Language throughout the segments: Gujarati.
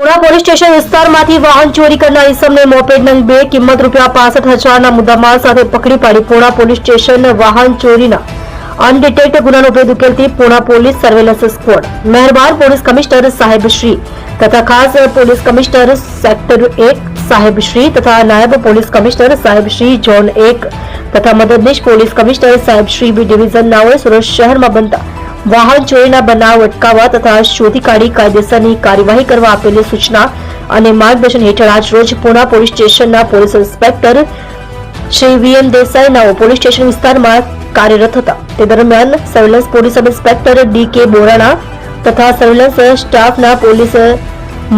પુણા પોલીસ સ્ટેશન વિસ્તારમાંથી વાહન ચોરી કરનાર ઈસમને મોપેડ નંગ બે, કિંમત રૂપિયા પાસઠ હજારના મુદ્દામાલ સાથે પકડી પાડી પૂણા પોલીસ સ્ટેશન વાહન ચોરીના અનડિટેક્ટ ગુનાનો ભેદ ઉકેલતી પૂણા પોલીસ સર્વેલન્સ સ્કવોડ. મહેરબાન પોલીસ કમિશનર સાહેબ શ્રી તથા ખાસ પોલીસ કમિશનર સેક્ટર એક સાહેબ શ્રી તથા નાયબ પોલીસ કમિશનર સાહેબ શ્રી ઝોન એક તથા મદદનીશ પોલીસ કમિશનર સાહેબ શ્રી બી ડિવિઝન નાઓએ સુરત શહેરમાં બનતા વાહન ચોરીના બનાવ અટકાવવા તથા શોધી કાઢી કાયદેસરની કાર્યવાહી કરવા આપેલી સૂચના અને માર્ગદર્શન હેઠળ આજરોજ પુણા પોલીસ સ્ટેશનના police inspector Shri VM Desai police station વિસ્તારમાં કાર્યરત હતા. તે દરમિયાન surveillance police sub inspector D K Borana તથા સર્વેલન્સ સ્ટાફના પોલીસ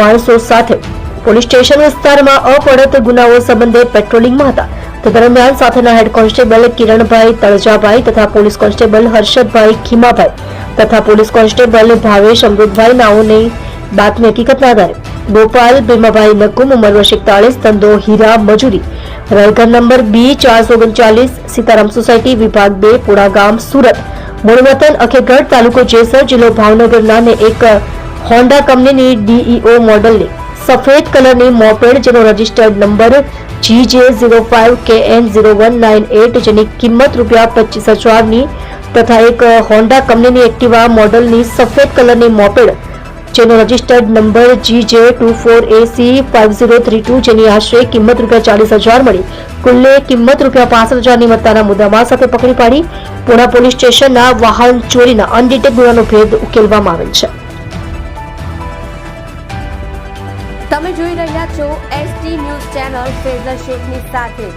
માણસો સાથે પોલીસ સ્ટેશન વિસ્તારમાં અપડત ગુનાઓ સંબંધે પેટ્રોલિંગમાં હતા. તે દરમિયાન સાથેના હેડ કોન્સ્ટેબલ કિરણભાઈ તળજાભાઈ તથા પોલીસ કોન્સ્ટેબલ હર્ષદભાઈ ખીમાભાઈ તથા પોલીસ કોન્સ્ટેબલ ભાવેશ અમૃતભાઈ નાઓની બાતમી હકીકતના આધારે ગોપાલ ભીમાભાઈ નકુમ ઉંમર વર્ષ એકતાળીસ ધંધો હીરા મજૂરી. રહેઘર નંબર બી ચારસો ઓગણચાલીસ, સીતારામ સોસાયટી, વિભાગ બે પુણા ગામ, સુરત. મૂળવતન અખેગઢ તાલુકો જેસર જિલ્લો ભાવનગર નામે એક હોન્ડા કંપનીની ડીઈઓ મોડલની સફેદ કલરની મોપેડ જેનો registered number G J zero five K N zero one nine eight જેની કિંમત રૂપિયા પચીસ હજારની તથા એક હોન્ડા કંપનીની એક્ટિવા મોડલની સફેદ કલરની મોપેડ, જેનો registered number G J two four AC five zero three two જેની આશરે કિંમત રૂપિયા ચાલીસ હજાર મળી. કુલ્લે કિંમત રૂપિયા પાસઠ હજારની મત્તાના મુદ્દામાલ સાથે પકડી પાડી પુણા પોલીસ સ્ટેશનના વાહન ચોરીના અનડિટેક ગુનાનો ભેદ ઉકેલવામાં આવેલ છે. તમે જોઈ રહ્યા છો એસટી ન્યૂઝ ચેનલ ફેઝર શેખની સાથે.